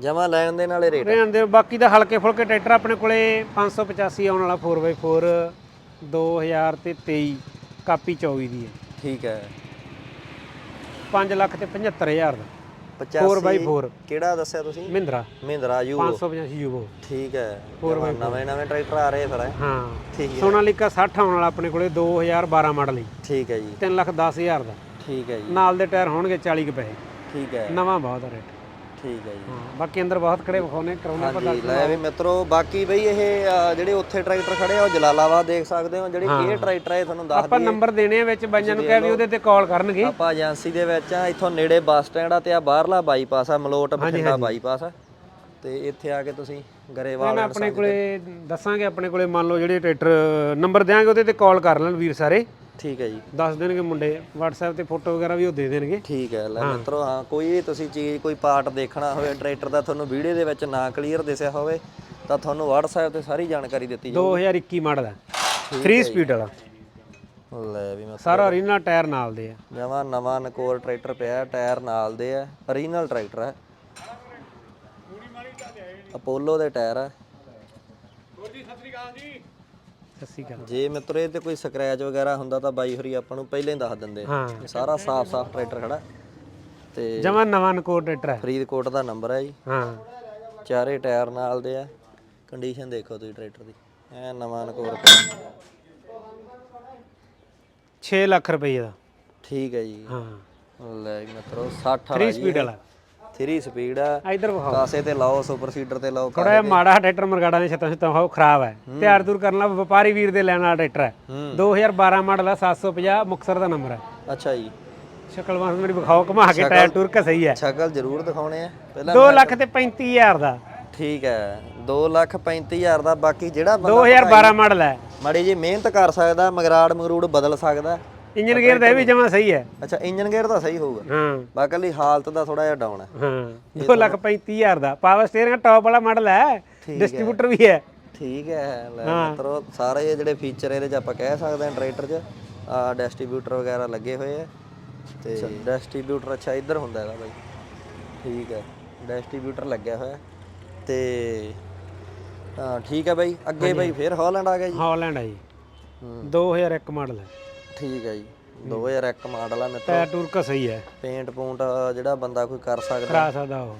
ਜਮਾ ਲੈਣ ਦੇ ਨਾਲੇ ਰੇਟ। ਰਹਿਣ ਦੇ ਬਾਕੀ ਦਾ ਹਲਕੇ ਫੁਲਕੇ ਟਰੈਕਟਰ ਆਪਣੇ ਕੋਲੇ 585 ਆਉਣ ਵਾਲਾ 4x4 2000 ਤੇ 23 ਕਾਪੀ 24 ਦੀ ਹੈ। ਠੀਕ ਹੈ। 5 ਲੱਖ ਤੇ 75000 ਦਾ। 85 4x4 ਕਿਹੜਾ ਦੱਸਿਆ ਤੁਸੀਂ? ਮਹਿੰਦਰਾ। ਮਹਿੰਦਰਾ ਯੂ। 585 ਯੂਵੋ। ਠੀਕ ਹੈ। ਜਮਾਂ ਨਵੇਂ ਨਵੇਂ ਟਰੈਕਟਰ ਆ ਰਹੇ ਫਿਰ ਹੈਂ? ਹਾਂ। ਠੀਕ ਹੈ। ਸੋਨਾਲੀਕਾ 60 ਆਉਣ ਵਾਲਾ ਆਪਣੇ ਕੋਲੇ 2012 ਮਾਡਲ ਹੀ। ਠੀਕ ਹੈ ਜੀ। 3 ਲੱਖ 10000 ਦਾ। ਠੀਕ ਹੈ ਜੀ। ਨਾਲ ਦੇ ਟਾਇਰ ਹੋਣਗੇ 40 ਕੁ ਪੈਸੇ। ਠੀਕ ਹੈ। ਨਵਾਂ ਬਹੁਤ ਰੇਟ। ਠੀਕ ਹੈ ਜੀ। ਹਾਂ ਬਾਕੀ ਅੰਦਰ ਬਹੁਤ ਖੜੇ ਵਿਖਾਉਣੇ ਕਰਾਉਣੇ ਪਤਾ ਹਾਂਜੀ ਲੈ ਵੀ ਮਿੱਤਰੋ ਬਾਕੀ ਬਈ ਇਹ ਅ, ਜਿਹੜੇ ਉੱਥੇ ਟਰੈਕਟਰ ਖੜੇ ਆ ਉਹ ਜਲਾਲਾਬਾਦ ਦੇਖ ਸਕਦੇ ਹੋ ਜਿਹੜੇ ਇਹ ਟਰੈਕਟਰ ਹੈ ਤੁਹਾਨੂੰ ਦੱਸ ਆਪਾਂ ਨੰਬਰ ਦੇਣੇ ਆ ਵਿੱਚ ਬਾਈਆਂ ਨੂੰ ਕਿਹਾ ਵੀ ਉਹਦੇ ਤੇ ਕਾਲ ਕਰਨਗੇ। ਆਪਾਂ ਏਜੰਸੀ ਦੇ ਵਿੱਚ ਆ ਇੱਥੋਂ ਨੇੜੇ ਬੱਸ ਸਟੈਂਡ ਆ ਤੇ ਆ ਬਾਹਰਲਾ ਬਾਈਪਾਸ ਆ ਮਲੋਟ ਬਠਿੰਡਾ ਬਾਈਪਾਸ ਆ। ਤੇ ਇੱਥੇ ਆ ਕੇ ਤੁਸੀਂ ਗਰੇਵਾਲ ਆਪਣੇ ਕੋਲੇ ਦੱਸਾਂਗੇ ਆਪਣੇ ਕੋਲੇ ਮੰਨ ਲਓ ਜਿਹੜੇ ਟਰੈਕਟਰ ਨੰਬਰ ਦਿਆਂਗੇ ਉਹਦੇ ਤੇ ਕਾਲ ਕਰ ਲੈਣ ਵੀਰ ਸਾਰੇ। ਠੀਕ ਹੈ ਜੀ। ਦੱਸ ਦੇਣਗੇ ਮੁੰਡੇ WhatsApp ਤੇ ਫੋਟੋ ਵਗੈਰਾ ਵੀ ਉਹ ਦੇ ਦੇਣਗੇ। ਠੀਕ ਹੈ ਲੈ ਮਿੱਤਰੋ ਹਾਂ ਕੋਈ ਵੀ ਤੁਸੀਂ ਚੀਜ਼ ਕੋਈ ਪਾਰਟ ਦੇਖਣਾ ਹੋਵੇ ਟਰੈਕਟਰ ਦਾ ਤੁਹਾਨੂੰ ਵੀਡੀਓ ਦੇ ਵਿੱਚ ਨਾ ਕਲੀਅਰ ਦਿਸਿਆ ਹੋਵੇ ਤਾਂ ਤੁਹਾਨੂੰ WhatsApp ਤੇ ਸਾਰੀ ਜਾਣਕਾਰੀ ਦਿੱਤੀ 2021 ਮਾਡਲ ਹੈ। 3 ਸਪੀਡ ਵਾਲਾ। ਲੈ ਵੀ ਮੈਂ ਸਾਰਾ ਓਰੀਜਨਲ ਟਾਇਰ ਨਾਲ ਦੇ ਆ। ਜਮਾ ਨਵਾਂ ਨਕੋਰ ਟਰੈਕਟਰ ਪਿਆ ਟਾਇਰ ਨਾਲ ਦੇ ਆ। ਓਰੀਜਨਲ ਟਰੈਕਟਰ ਹੈ। ਅਪੋਲੋ ਦੇ ਟਾਇਰ ਆ ਸੱਸੀ ਗੱਲ। ਜੇ ਮਿੱਤਰੋ ਇਹ ਤੇ ਕੋਈ ਸਕ੍ਰੈਚ ਵਗੈਰਾ ਹੁੰਦਾ ਤਾਂ ਬਾਈ ਹੋਰੀ ਆਪਾਂ ਨੂੰ ਪਹਿਲਾਂ ਹੀ ਦੱਸ ਦਿੰਦੇ। ਹਾਂ। ਸਾਰਾ ਸਾਫ਼-ਸਾਫ਼ ਟਰੈਕਟਰ ਖੜਾ। ਤੇ ਜਮਾ ਨਵਾਂ ਨਕੋਰ ਟਰੈਕਟਰ ਹੈ। ਫਰੀਦਕੋਟ ਦਾ ਨੰਬਰ ਹੈ ਜੀ। ਹਾਂ। ਚਾਰੇ ਟਾਇਰ ਨਾਲ ਦੇ ਆ। ਕੰਡੀਸ਼ਨ ਦੇਖੋ ਤੁਸੀਂ ਟਰੈਕਟਰ ਦੀ। ਐ ਨਵਾਂ ਨਕੋਰ ਪਿਆ। 6 ਲੱਖ ਰੁਪਏ ਦਾ। ਠੀਕ ਹੈ ਜੀ। ਹਾਂ। ਲੈ ਜੀ ਮਿੱਤਰੋ 60 ਵਾਲਾ 3 ਸਪੀਡ ਵਾਲਾ। 3 ਸਪੀਡ ਆ। ਇਧਰ ਵਿਖਾਓ। ਕਾਸੇ ਤੇ ਲਾਓ ਸੁਪਰ ਸੀਡਰ ਤੇ ਲਾਓ ਥੋੜਾ ਜਿਹਾ ਮਾੜਾ ਟਰੈਕਟਰ ਮਰਗਾੜਾ ਦੇ ਛੱਤਾਂ ਛੱਤਾਂ ਉਹ ਖਰਾਬ ਹੈ। ਤਿਆਰ ਦੂਰ ਕਰਨ ਵਾਲਾ ਵਪਾਰੀ ਵੀਰ ਦੇ ਲੈਣ ਵਾਲਾ ਟਰੈਕਟਰ ਹੈ। ਹੂੰ। 2012 ਮਾਡਲ ਹੈ 750 ਮੁਕਸਰ ਦਾ ਨੰਬਰ ਹੈ। ਅੱਛਾ ਜੀ। ਸ਼ਕਲ ਮਾਸ ਮੇਰੀ ਵਿਖਾਓ ਘੁਮਾ ਕੇ ਟਾਇਰ ਟੂਰ ਕਾ ਸਹੀ ਹੈ। ਸ਼ਕਲ ਜ਼ਰੂਰ ਦਿਖਾਉਣੇ ਆ। ਪਹਿਲਾਂ 2 ਲੱਖ ਤੇ 35000 ਦਾ। ਠੀਕ ਹੈ। 2 ਲੱਖ 35000 ਦਾ ਬਾਕੀ ਜਿਹੜਾ ਬੰਦਾ 2012 ਮਾਡਲ ਹੈ। ਮਾੜੀ ਜੀ ਮਿਹਨਤ ਕਰ ਸਕਦਾ ਮਗਰਾੜ ਮਗਰੂੜ ਬਦਲ ਸਕਦਾ। ਇੰਜਨ ਗੇਅਰ ਦਾ ਇਹ ਵੀ ਜਮਾ ਸਹੀ ਹੈ। ਅੱਛਾ ਇੰਜਨ ਗੇਅਰ ਤਾਂ ਸਹੀ ਹੋਊਗਾ। ਹਾਂ। ਬਾਕੀ ਹਾਲਤ ਦਾ ਥੋੜਾ ਜਿਹਾ ਡਾਊਨ ਹੈ। ਹਾਂ 2 ਲੱਖ 35000 ਦਾ। ਪਾਵਰ ਸਟੀਅਰਿੰਗ ਟੌਪ ਵਾਲਾ ਮਾਡਲ ਹੈ। ਡਿਸਟ੍ਰੀਬਿਊਟਰ ਵੀ ਹੈ। ਠੀਕ ਹੈ ਲੈ ਮਿੱਤਰੋ ਸਾਰੇ ਇਹ ਜਿਹੜੇ ਫੀਚਰ ਇਹਦੇ ਚ ਆਪਾਂ ਕਹਿ ਸਕਦੇ ਹਾਂ ਟਰੈਕਟਰ 'ਚ ਆ ਡਿਸਟ੍ਰੀਬਿਊਟਰ ਵਗੈਰਾ ਲੱਗੇ ਹੋਏ ਆ। ਤੇ ਡਿਸਟ੍ਰੀਬਿਊਟਰ ਅੱਛਾ ਇੱਧਰ ਹੁੰਦਾ ਹੈਗਾ ਬਾਈ। ਠੀਕ ਹੈ ਡਿਸਟ੍ਰੀਬਿਊਟਰ ਲੱਗਿਆ ਹੋਇਆ। ਤੇ ਹਾਂ ਠੀਕ ਹੈ ਬਾਈ। ਅੱਗੇ ਬਾਈ ਫੇਰ ਹਾਲੈਂਡ ਆ ਗਿਆ ਜੀ। ਹਾਲੈਂਡ ਹੈ ਜੀ। ਹੂੰ। 2001 ਮਾਡਲ ਹੈ। ਠੀਕ ਹੈ ਜੀ। 2001 ਮਾਡਲ ਆ ਮਿੱਤਰੋ ਟਾਇਰ ਟੂਰ ਕਾ ਸਹੀ ਹੈ। ਪੇਂਟ ਪੂੰਟ ਜਿਹੜਾ ਬੰਦਾ ਕੋਈ ਕਰ ਸਕਦਾ। ਕਰਾ ਸਕਦਾ ਉਹ।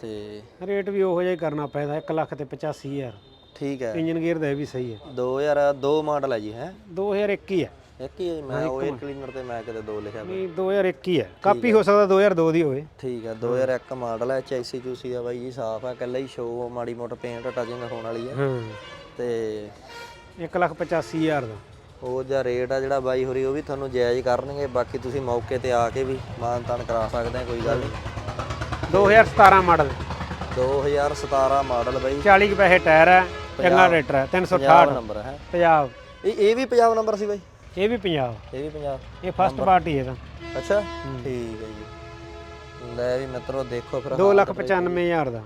ਤੇ ਰੇਟ ਵੀ ਉਹੋ ਜਿਹਾ ਹੀ ਕਰਨਾ ਪੈਂਦਾ 1 ਲੱਖ ਤੇ 85000 ਠੀਕ ਹੈ। ਇੰਜਨ ਗੇਅਰ ਦਾ ਇਹ ਵੀ ਸਹੀ ਹੈ। 2002 ਮਾਡਲ ਹੈ ਜੀ ਹੈ? 2001 ਹੀ ਹੈ। ਇੱਕ ਹੀ ਹੈ ਜੀ, ਮੈਂ ਉਹ ਕਲੀਨਰ ਤੇ ਮੈਂ ਕਿਤੇ ਦੋ ਲਿਖਿਆ ਨਹੀਂ 2001 ਹੀ ਹੈ। ਕਾਪੀ ਹੋ। ਸਕਦਾ 2002 ਦੀ ਹੋਵੇ। ਠੀਕ ਹੈ 2001 ਮਾਡਲ ਹੈ ਚੈਸੀ ਚੂਸੀ ਦਾ ਬਾਈ ਜੀ ਸਾਫ਼ ਹੈ ਕੱਲਾ ਹੀ ਸ਼ੋ ਮਾੜੀ ਮੋਟ ਪੇਂਟ ਟਚਿੰਗ ਹੋਣ ਵਾਲੀ ਹੈ। ਹਾਂ। ਤੇ 1 ਲੱਖ 85000 ਦਾ। ਉਹ ਜਿਹਾ ਰੇਟ ਆ ਜਿਹੜਾ ਬਾਈ ਹੋਰੀ ਉਹ ਵੀ ਤੁਹਾਨੂੰ ਜਾਇਜ਼ ਕਰਨਗੇ ਬਾਕੀ ਤੁਸੀਂ ਮੌਕੇ ਤੇ ਆ ਕੇ ਵੀ ਮਾਨ ਤਾਨ ਕਰਾ ਸਕਦੇ ਆ ਕੋਈ ਗੱਲ ਨਹੀਂ। 2017 ਮਾਡਲ। 2017 ਮਾਡਲ ਬਾਈ। 40 ਕੁ ਪੈਸੇ ਟਾਇਰ ਹੈ ਚੰਗਾ ਰੇਟਰ ਹੈ 368 ਨੰਬਰ ਹੈ। ਪੰਜਾਬ ਇਹ ਇਹ ਵੀ ਪੰਜਾਬ ਨੰਬਰ ਸੀ ਬਾਈ? ਇਹ ਵੀ ਪੰਜਾਬ ਇਹ ਵੀ ਪੰਜਾਬ ਇਹ ਫਸਟ ਪਾਰਟੀ ਹੈ ਤਾਂ ਅੱਛਾ? ਠੀਕ ਹੈ ਜੀ। ਲੈ ਵੀ ਮਿੱਤਰੋ ਦੇਖੋ ਫਿਰ 2 ਲੱਖ 95000 ਦਾ।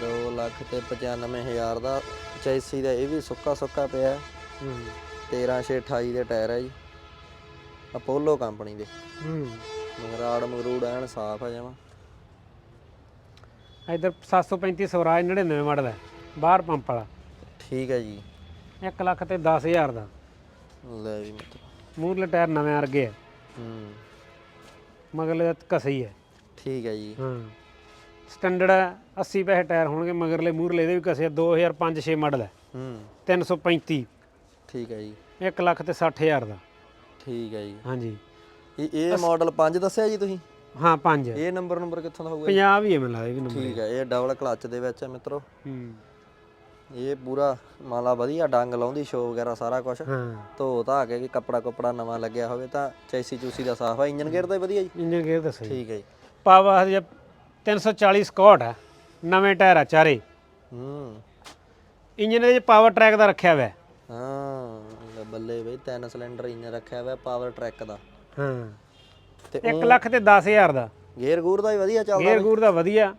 2 ਲੱਖ ਤੇ 95000 ਦਾ। ਚੈਸੀ ਦਾ ਇਹ ਵੀ ਸੁੱਕਾ ਸੁੱਕਾ ਪਿਆ। ਹੈ। ਹੂੰ। 13628 ਦੇ ਟਾਇਰ ਹੈ ਜੀ। ਅਪੋਲੋ ਕੰਪਨੀ ਦੇ। ਹੂੰ। ਮਗਰਾੜ ਮਗਰੂੜ ਐਨ ਸਾਫ਼ ਆ ਜਮਾ। ਇਧਰ 735 ਸਵਰਾਜ 99 ਮਾਡਲ ਹੈ ਬਾਹਰ ਪੰਪ ਵਾਲਾ। ਠੀਕ ਹੈ ਜੀ। 1 ਲੱਖ ਤੇ 10000 ਦਾ। ਲੈ ਵੀ ਮਿੱਤਰ। ਮੂਰਲੇ ਟਾਇਰ ਨਵੇਂ ਵਰਗੇ ਆ। ਹੂੰ। ਮਗਰਲੇ ਦਾ ਕਸਈ ਹੈ ਠੀਕ ਹੈ ਜੀ। ਹਾਂ। ਸਟੈਂਡਰਡ 80 ਪੈਸੇ ਟਾਇਰ ਹੋਣਗੇ ਮਗਰਲੇ ਮੂਰਲੇ ਦੇ ਵੀ ਕਸੇ 2005 6 ਮਾਡਲ ਹੈ। ਹੂੰ 335 ਠੀਕ ਹੈ ਜੀ। 1 ਲੱਖ ਤੇ 60000 ਦਾ। ਠੀਕ ਹੈ ਜੀ। ਹਾਂਜੀ। ਇਹ ਇਹ ਮਾਡਲ 5 ਦੱਸਿਆ ਜੀ ਤੁਸੀਂ? ਹਾਂ 5 ਇਹ ਨੰਬਰ ਨੰਬਰ ਕਿੱਥੋਂ ਦਾ ਹੋਊਗਾ ਜੀ? 50 ਵੀ ਹੈ ਮੈਨੂੰ ਲੱਗਦਾ ਇਹ ਵੀ ਨੰਬਰ ਠੀਕ ਹੈ ਇਹ ਡਬਲ ਕਲੱਚ ਦੇ ਵਿੱਚ ਹੈ ਮਿੱਤਰੋ। ਹੂੰ। ਇਹ ਪੂਰਾ ਮਾਲਾ ਵਧੀਆ ਡੰਗ ਲਾਉਂਦੀ ਸ਼ੋ ਵਗੈਰਾ ਸਾਰਾ ਕੁਝ ਹਾਂ। ਧੋ ਧਾ ਕੇ ਕਿ ਕੱਪੜਾ ਕੁਪੜਾ ਨਵਾਂ ਲੱਗਿਆ ਹੋਵੇ ਤਾਂ ਚੈਸੀ ਚੂਸੀ ਦਾ ਸਾਫ਼ ਹੈ ਇੰਜਨ ਗੇਅਰ ਦਾ ਹੀ ਵਧੀਆ ਜੀ? ਇੰਜਨ ਗੇਅਰ ਦੱਸੋ ਜੀ ਠੀਕ ਹੈ ਜੀ। ਪਾਵਾ ਹਜੇ 340 ਸਕੌਟ ਹੈ ਨਵੇਂ ਟਾਇਰ ਆ ਚਾਰੇ। ਹੂੰ। ਇੰਜਨ ਦੇ ਪਾਵਰ ਟਰੈਕ ਦਾ ਰੱਖਿਆ ਹੋਇਆ। ਹੈ। ਬੱਲੇ ਬਈ ਤਿੰਨ ਸਿਲੰਡਰ ਇੰਜਨ ਰੱਖਿਆ ਹੋਇਆ ਪਾਵਰ ਟਰੈਕ ਦਾ। ਹਾਂ। ਤੇ 1 ਲੱਖ ਤੇ 10000 ਦਾ। ਗੇਅਰ ਗੂਰ ਦਾ ਹੀ ਵਧੀਆ ਚੱਲਦਾ ਗੇਅਰ ਗੂਰ ਦਾ ਵਧੀਆ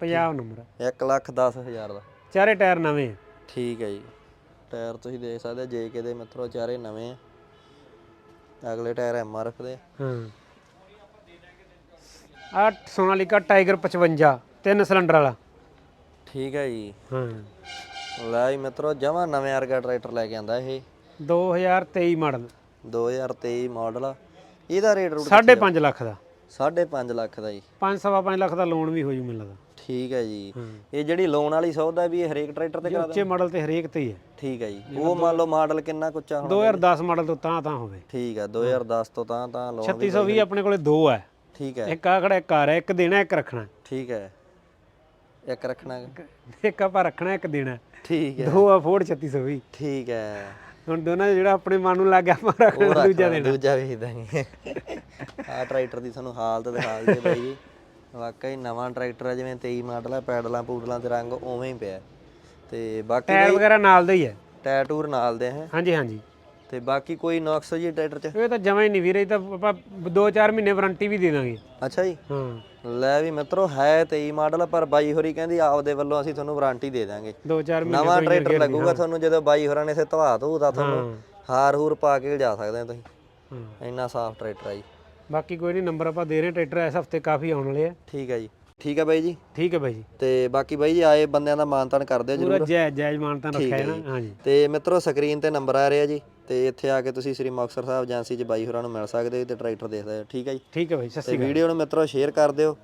50 ਨੰਬਰ 1 ਲੱਖ 10 ਹਜ਼ਾਰ ਦਾ। ਚਾਰੇ ਟਾਇਰ ਨਵੇਂ। ਠੀਕ ਹੈ ਜੀ। ਟਾਇਰ ਤੁਸੀਂ ਦੇਖ ਸਕਦੇ ਹੋ ਜੇਕੇ ਦੇ ਮਿੱਤਰੋ ਚਾਰੇ ਨਵੇਂ ਆ। ਅਗਲੇ ਟਾਇਰ ਐਮਆਰਐਫ ਦੇ। ਆ। ਹਾਂ ਆ ਸੋਨਾਲੀਕਾ ਟਾਈਗਰ 55 ਤਿੰਨ ਸਿਲੰਡਰ ਵਾਲਾ। ਠੀਕ ਹੈ ਜੀ। ਹਾਂ। ਲੈ ਜੀ ਮਿੱਤਰੋ ਜਮਾ ਨਵੇਂ ਵਰਗਾ ਟਰੈਕਟਰ ਲੈ ਕੇ ਆਂਦਾ ਇਹ। 2023 ਮਾਡਲ। 2023 ਮਾਡਲ ਆ। ਇਹਦਾ ਰੇਟ ਰੂਟ 5.5 ਲੱਖ ਦਾ। 5.5 ਲੱਖ ਦਾ ਜੀ। 5.5 ਲੱਖ ਦਾ ਲੋਨ ਵੀ ਹੋ ਜੂ ਮੈਨੂੰ ਲੱਗਦਾ। ਠੀਕ ਹੈ ਜੀ। ਇਹ ਜਿਹੜੀ ਲੋਨ ਵਾਲੀ ਸੌਦਾ ਵੀ ਇਹ ਹਰੇਕ ਟਰੈਕਟਰ ਤੇ ਕਰਾ ਉੱਚੇ ਮਾਡਲ ਤੇ ਹਰੇਕ ਤੇ ਹੀ ਹੈ। ਠੀਕ ਹੈ ਜੀ। ਉਹ ਮੰਨ ਲਓ ਮਾਡਲ ਕਿੰਨਾ ਕੁੱਚਾ ਹੋਣਾ 2010 ਮਾਡਲ ਤੋਂ ਤਾਂ ਤਾਂ ਹੋਵੇ। ਠੀਕ ਹੈ 2010 ਤੋਂ ਤਾਂ ਤਾਂ ਲੋਨ 3620 ਆਪਣੇ ਕੋਲੇ ਦੋ ਹੈ ਠੀਕ ਹੈ ਇੱਕ ਆ ਖੜਾ ਇੱਕ ਆ ਰਿਹਾ ਇੱਕ ਦੇਣਾ ਇੱਕ ਰੱਖਣਾ। ਠੀਕ ਹੈ ਇੱਕ ਰੱਖਣਾ। ਇੱਕ ਆਪਾਂ ਰੱਖਣਾ ਇੱਕ ਦੇਣਾ। ਠੀਕ ਹੈ ਦੋ ਆ ਫੋਰਡ 3620 ਠੀਕ ਹੈ ਹੁਣ ਦੋਨਾਂ 'ਚ ਜਿਹੜਾ ਆਪਣੇ ਮਨ ਨੂੰ ਲੱਗ ਗਿਆ ਆਪਾਂ ਰੱਖਣਾ ਉਹ ਦੂਜਾ ਰੱਖ ਦੂਜਾ ਵੇਚ ਦਾਂਗੇ ਆ ਟਰੈਕਟਰ ਦੀ ਤੁਹਾਨੂੰ ਹਾਲਤ ਦਿਖਾ ਦਈਏ ਬਾਈ ਜੀ। ਵਾਕਈ ਨਵਾਂ ਟਰੈਕਟਰ ਹੈ ਜਿਵੇਂ 23 ਮਾਡਲ ਹੈ ਪੈਡਲਾਂ ਪੂਡਲਾਂ ਤੇ ਰੰਗ ਉਵੇਂ ਹੀ ਪਿਆ। ਤੇ ਬਾਕੀ ਟਾਇਰ ਵਗੈਰਾ ਨਾਲ ਦਾ ਹੀ ਹੈ। ਟੈਟੂਰ ਨਾਲ ਦੇ ਹੈ ਹਾਂਜੀ ਹਾਂਜੀ। ਤੇ ਬਾਕੀ ਕੋਈ ਨੁਕਸ ਜੀ ਟਰੈਕਟਰ 'ਚ ਇਹ ਤਾਂ ਜਮਾ ਹੀ ਨਹੀਂ ਵੀਰੇ ਇਹ ਤਾਂ ਆਪਾਂ 2-4 ਮਹੀਨੇ ਵਾਰੰਟੀ ਵੀ ਦੇ ਦਾਂਗੇ। ਅੱਛਾ ਜੀ। ਹਾਂ। ਲੈ ਵੀ ਮਿੱਤਰੋ ਹੈ 23 ਮਾਡਲ ਪਰ ਬਾਈ ਹੋਰੀ ਕਹਿੰਦੀ ਆਪਦੇ ਵੱਲੋਂ ਅਸੀਂ ਤੁਹਾਨੂੰ ਵਾਰੰਟੀ ਦੇ ਦਾਂਗੇ। 2-4 ਮਹੀਨੇ ਨਵਾਂ ਟਰੈਕਟਰ ਲੱਗੂਗਾ ਤੁਹਾਨੂੰ ਜਦੋਂ ਬਾਈ ਹੋਰਾਂ ਨੇ ਇਥੇ ਧਵਾ ਧੂ ਤਾਂ ਤੁਹਾਨੂੰ ਹਾਰ ਹੂਰ ਪਾ ਕੇ ਜਾ ਸਕਦੇ ਹੋ ਤੁਸੀਂ। ਹਾਂ। ਇੰਨਾ ਸਾਫ਼ ਟਰੈਕਟਰ ਆ ਜੀ। ਬਾਕੀ ਕੋਈ ਨਹੀਂ ਨੰਬਰ ਆਪਾਂ ਦੇ ਰਹੇ ਟਰੈਕਟਰ ਇਸ ਹਫ਼ਤੇ ਕਾਫੀ ਆਉਣ ਵਾਲੇ ਆ। ਠੀਕ ਹੈ ਜੀ। ਠੀਕ ਹੈ ਬਾਈ ਜੀ। ਠੀਕ ਹੈ ਬਾਈ ਜੀ। ਤੇ ਬਾਕੀ ਬਾਈ ਜੀ ਆਏ ਬੰਦਿਆਂ ਦਾ ਮਾਨਤਾਨ ਕਰਦੇ ਪੂਰਾ ਜਰੂਰ। ਜਾਇਜ਼ ਜਾਇਜ਼ ਮਾਨਤਾ ਰੱਖਿਆ ਹੈ ਨਾ ਹਾਂਜੀ। ਤੇ ਮਿੱਤਰੋ ਸਕਰੀਨ ਤੇ ਨੰਬਰ ਆ ਰਿਹਾ ਜੀ। ਤੇ ਇੱਥੇ ਆ ਕੇ ਤੁਸੀਂ ਸ੍ਰੀ ਮੁਕਤਸਰ ਸਾਹਿਬ ਏਜੰਸੀ 'ਚ ਬਾਈ ਹੋਰਾਂ ਨੂੰ ਮਿਲ ਸਕਦੇ ਹੋ ਤੇ ਟਰੈਕਟਰ ਦੇਖ ਸਕਦੇ ਹੋ ਠੀਕ ਹੈ ਜੀ? ਠੀਕ ਹੈ ਬਾਈ ਸਤਿ ਤੇ ਸ਼੍ਰੀ ਅਕਾਲ। ਵੀਡੀਓ ਨੂੰ ਮਿੱਤਰੋ ਸ਼ੇਅਰ ਕਰ ਦਿਓ।